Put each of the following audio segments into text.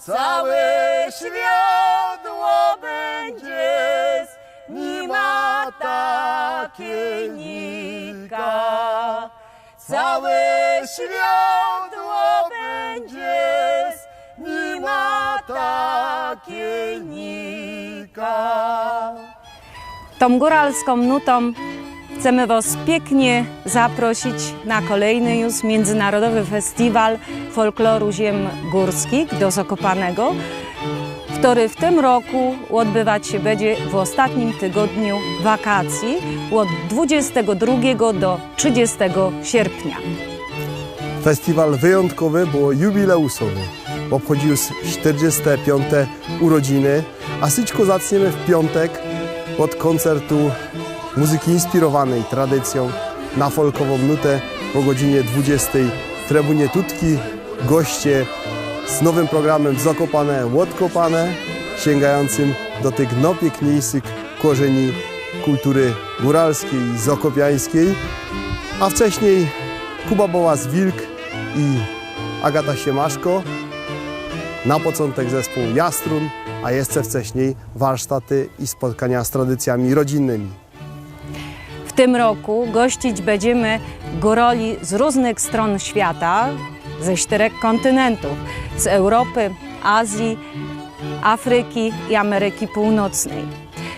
całe światło będzie, nie ma takiej nika. Całe światło będzie, nie ma takiej nika. Tą góralską nutą chcemy Was pięknie zaprosić na kolejny już Międzynarodowy Festiwal Folkloru Ziem Górskich do Zakopanego, który w tym roku odbywać się będzie w ostatnim tygodniu wakacji od 22 do 30 sierpnia. Festiwal wyjątkowy, bo jubileuszowy. Obchodzi już 45. urodziny, a syćko zaczniemy w piątek od koncertu muzyki inspirowanej tradycją na folkową nutę o godzinie 20. W Trybunie Tutki goście z nowym programem Zakopane, Łodkopane, sięgającym do tych najpiękniejszych korzeni kultury góralskiej i zakopiańskiej, a wcześniej Kuba Bołas Wilk i Agata Siemaszko. Na początek zespół Jastrun, a jeszcze wcześniej warsztaty i spotkania z tradycjami rodzinnymi. Tym roku gościć będziemy góroli z różnych stron świata, ze czterech kontynentów, z Europy, Azji, Afryki i Ameryki Północnej.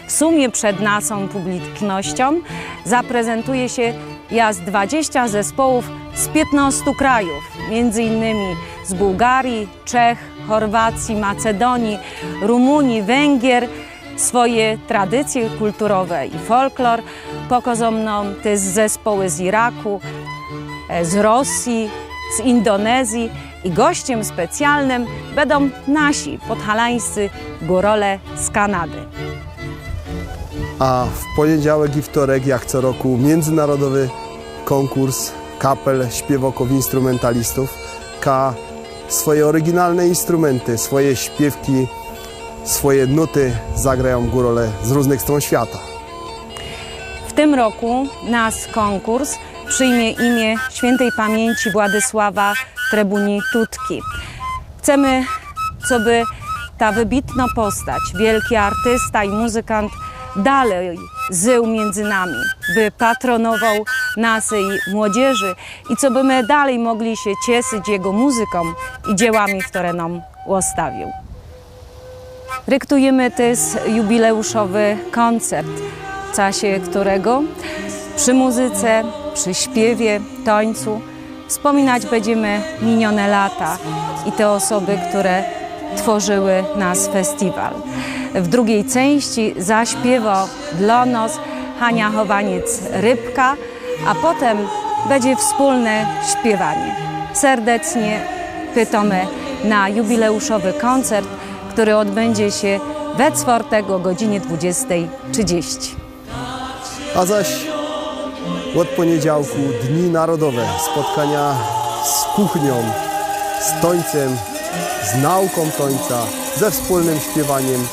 W sumie przed naszą publicznością zaprezentuje się jaz 20 zespołów z 15 krajów, między innymi z Bułgarii, Czech, Chorwacji, Macedonii, Rumunii, Węgier. Swoje tradycje kulturowe i folklor pokażą nam też zespoły z Iraku, e, z Rosji, z Indonezji i gościem specjalnym będą nasi podhalańscy górole z Kanady. A w poniedziałek i wtorek, jak co roku, międzynarodowy konkurs kapel śpiewoków instrumentalistów. Ka swoje oryginalne instrumenty, swoje śpiewki, swoje nuty zagrają górole z różnych stron świata. Tym roku nasz konkurs przyjmie imię świętej pamięci Władysława Trebuni Tutki. Chcemy, by ta wybitna postać, wielki artysta i muzykant dalej żył między nami, by patronował naszej młodzieży i co by my dalej mogli się cieszyć jego muzyką i dziełami, które nam ustawił. Ryktujemy też jubileuszowy koncert, w czasie którego przy muzyce, przy śpiewie, tańcu wspominać będziemy minione lata i te osoby, które tworzyły nasz festiwal. W drugiej części zaśpiewa dla nas Hania Chowaniec-Rybka, a potem będzie wspólne śpiewanie. Serdecznie pytamy na jubileuszowy koncert, który odbędzie się we czwartek o godzinie 20.30. A zaś od poniedziałku Dni Narodowe, spotkania z kuchnią, z tońcem, z nauką tońca, ze wspólnym śpiewaniem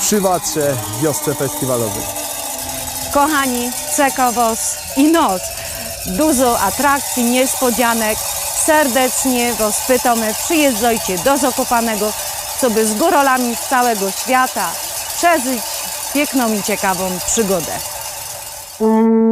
przy Watrze w wiosce festiwalowej. Kochani, czeka i noc. Dużo atrakcji, niespodzianek. Serdecznie Was pytamy, przyjeżdżajcie do Zakopanego, co by z górolami z całego świata przeżyć piękną i ciekawą przygodę. Hum.